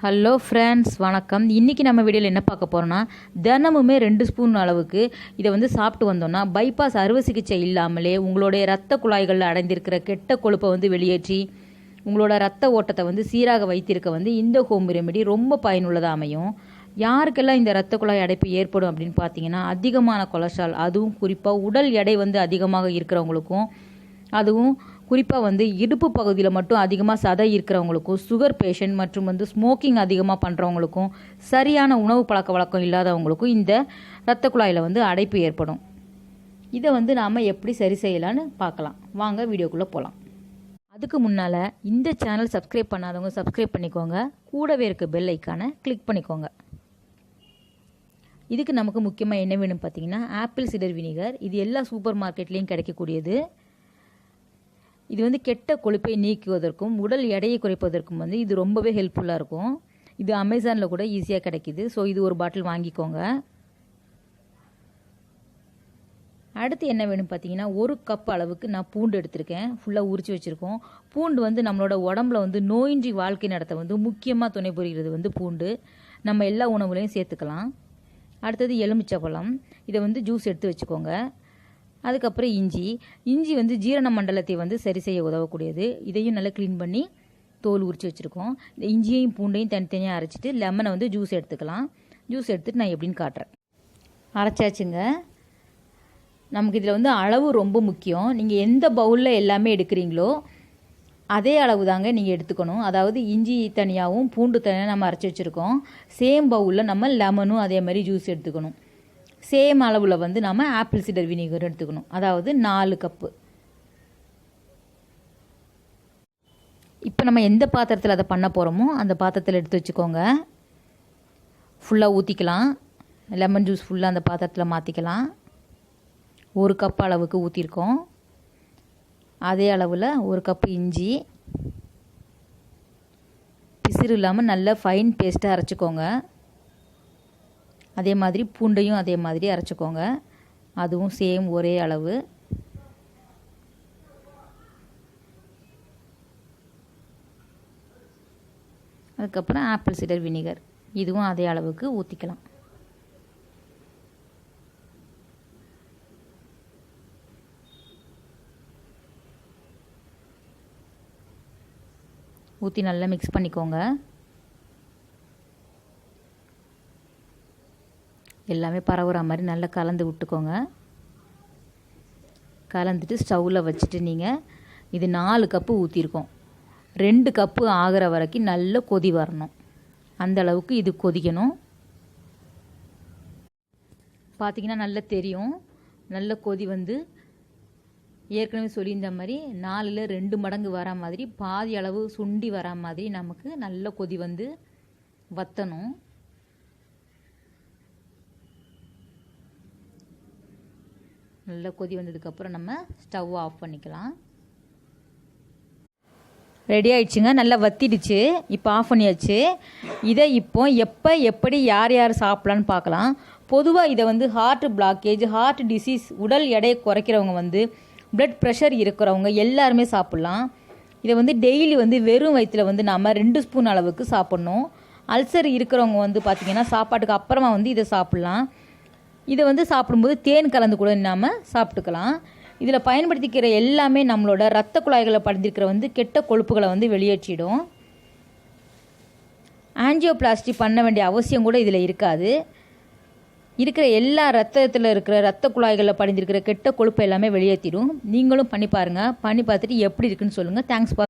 Hello friends வணக்கம். இன்றைக்கி நம்ம வீடியோவில் என்ன பார்க்க போகிறோன்னா தினமுமே ரெண்டு ஸ்பூன் அளவுக்கு இதை வந்து சாப்பிட்டு வந்தோம்னா பைபாஸ் அறுவை சிகிச்சை இல்லாமலே உங்களுடைய ரத்த குழாய்களில் அடைந்திருக்கிற கெட்ட கொழுப்பை வந்து வெளியேற்றி உங்களோட ரத்த ஓட்டத்தை வந்து சீராக வைத்திருக்க வந்து இந்த ஹோம் ரெமெடி ரொம்ப பயனுள்ளதாக அமையும். யாருக்கெல்லாம் இந்த ரத்த குழாய் அடைப்பு ஏற்படும் அப்படின்னு பார்த்தீங்கன்னா அதிகமான கொலஸ்ட்ரால் அதுவும் குறிப்பாக உடல் எடை வந்து அதிகமாக இருக்கிறவங்களுக்கும் அதுவும் குறிப்பாக வந்து இடுப்பு பகுதியில் மட்டும் அதிகமாக சதை இருக்கிறவங்களுக்கும் சுகர் பேஷண்ட் மற்றும் வந்து ஸ்மோக்கிங் அதிகமாக பண்ணுறவங்களுக்கும் சரியான உணவு பழக்க வழக்கம் இல்லாதவங்களுக்கும் இந்த இரத்த குழாயில் வந்து அடைப்பு ஏற்படும். இதை வந்து நாம் எப்படி சரி செய்யலான்னு பார்க்கலாம். வாங்க வீடியோக்குள்ளே போகலாம் அதுக்கு முன்னால் இந்த சேனல் சப்ஸ்கிரைப் பண்ணாதவங்க சப்ஸ்கிரைப் பண்ணிக்கோங்க. கூடவே இருக்க பெல் ஐக்கானை கிளிக் பண்ணிக்கோங்க. இதுக்கு நமக்கு முக்கியமாக என்ன வேணும் பார்த்தீங்கன்னா ஆப்பிள் சிடர் வினிகர் இது எல்லா சூப்பர் மார்க்கெட்லேயும் கிடைக்கக்கூடியது. இது வந்து கெட்ட கொழுப்பை நீக்குவதற்கும் உடல் எடையை குறைப்பதற்கும் வந்து இது ரொம்பவே ஹெல்ப்ஃபுல்லாக இருக்கும். இது அமேசானில் கூட ஈஸியாக கிடைக்கிது. ஸோ இது ஒரு பாட்டில் வாங்கிக்கோங்க. அடுத்து என்ன வேணும் பார்த்தீங்கன்னா ஒரு கப் அளவுக்கு நான் பூண்டு எடுத்திருக்கேன். ஃபுல்லாக உரிச்சு வச்சுருக்கோம். பூண்டு வந்து நம்மளோட உடம்புல வந்து நோயின்றி வாழ்க்கை நடத்த வந்து முக்கியமாக துணை புரிகிறது வந்து பூண்டு. நம்ம எல்லா உணவுலையும் சேர்த்துக்கலாம். அடுத்தது எலுமிச்சை பழம். இதை வந்து ஜூஸ் எடுத்து வச்சுக்கோங்க. அதுக்கப்புறம் இஞ்சி. இஞ்சி வந்து ஜீரண மண்டலத்தை வந்து சரி செய்ய உதவக்கூடியது. இதையும் நல்லா க்ளீன் பண்ணி தோல் உரித்து வச்சுருக்கோம். இந்த இஞ்சியையும் பூண்டையும் தனித்தனியாக அரைச்சிட்டு லெமனை வந்து ஜூஸ் எடுத்துக்கலாம். ஜூஸ் எடுத்துகிட்டு நான் எப்படின்னு காட்டுறேன். அரைச்சாச்சுங்க. நமக்கு இதில் வந்து அளவு ரொம்ப முக்கியம். நீங்கள் எந்த பவுலில் எல்லாமே எடுக்கிறீங்களோ அதே அளவு தாங்க நீங்கள் எடுத்துக்கணும். அதாவது இஞ்சி தனியாகவும் பூண்டு தனியாக நம்ம அரைச்சி வச்சுருக்கோம். சேம் பவுலில் நம்ம லெமனும் அதே மாதிரி ஜூஸ் எடுத்துக்கணும். சேம் அளவில் வந்து நம்ம ஆப்பிள் சிடர் வினிகர் எடுத்துக்கணும். அதாவது நாலு கப்பு இப்போ நம்ம எந்த பாத்திரத்தில் அதை பண்ண போகிறோமோ அந்த பாத்திரத்தில் எடுத்து வச்சுக்கோங்க. ஃபுல்லாக ஊற்றிக்கலாம் லெமன் ஜூஸ் ஃபுல்லாக அந்த பாத்திரத்தில் மாற்றிக்கலாம் ஒரு கப் அளவுக்கு ஊற்றிருக்கோம் அதே அளவில் ஒரு கப்பு இஞ்சி. பிசிறு இல்லாமல் நல்லா ஃபைன் பேஸ்ட்டாக அரைச்சிக்கோங்க. அதே மாதிரி பூண்டையும் அதே மாதிரி அரைச்சிக்கோங்க. அதுவும் சேம் ஒரே அளவு. அதுக்கப்புறம் ஆப்பிள் சிடர் வினிகர் இதுவும் அதே அளவுக்கு ஊற்றிக்கலாம் ஊற்றி நல்லா மிக்ஸ் பண்ணிக்கோங்க. எல்லாமே பரவுற மாதிரி நல்லா கலந்து விட்டுக்கோங்க. கலந்துட்டு ஸ்டவ்வில் வச்சுட்டு நீங்கள் இது நாலு கப்பு ஊற்றிருக்கோம் ரெண்டு கப்பு ஆகிற வரைக்கும் நல்ல கொதி வரணும். அந்த அளவுக்கு இது கொதிக்கணும். பார்த்திங்கன்னா நல்லா தெரியும். நல்ல கொதி வந்து ஏற்கனவே சொல்லியிருந்த மாதிரி நாலில் ரெண்டு மடங்கு வர மாதிரி பாதி அளவு சுண்டி வர மாதிரி நமக்கு நல்ல கொதி வந்து வற்றணும் நல்லா கொதி வந்ததுக்கப்புறம் நம்ம ஸ்டவ் ஆஃப் பண்ணிக்கலாம். ரெடி ஆயிடுச்சுங்க? நல்லா வத்திடுச்சு. இப்போ ஆஃப் பண்ணியாச்சு. இதை இப்போ எப்போ எப்படி யார் யார் சாப்பிட்லான்னு பார்க்கலாம். பொதுவாக இதை வந்து ஹார்ட் பிளாக்கேஜ் ஹார்ட் டிசீஸ் உடல் எடையை குறைக்கிறவங்க வந்து பிளட் ப்ரெஷர் இருக்கிறவங்க எல்லாருமே சாப்பிட்லாம். இதை வந்து டெய்லி வந்து வெறும் வயிற்றில் வந்து நாம் ரெண்டு ஸ்பூன் அளவுக்கு சாப்பிட்ணும். அல்சர் இருக்கிறவங்க வந்து பார்த்திங்கன்னா சாப்பாட்டுக்கு அப்புறமா வந்து இதை சாப்பிட்லாம். இதை வந்து சாப்பிடும்போது தேன் கலந்து கூட நாம் சாப்பிட்டுக்கலாம். இதில் பயன்படுத்திக்கிற எல்லாமே நம்மளோட ரத்த குழாய்களை படிந்திருக்கிற வந்து கெட்ட கொழுப்புகளை வந்து வெளியேற்றிடும். ஆன்ஜியோபிளாஸ்டி பண்ண வேண்டிய அவசியம் கூட இதில் இருக்காது. இருக்கிற எல்லா ரத்தத்தில் இருக்கிற ரத்த குழாய்களில் படிஞ்சிருக்கிற கெட்ட கொழுப்பு எல்லாமே வெளியேற்றிடும் நீங்களும் பண்ணி பாருங்கள் பண்ணி பார்த்துட்டு எப்படி இருக்குன்னு சொல்லுங்கள் தேங்க்ஸ் பா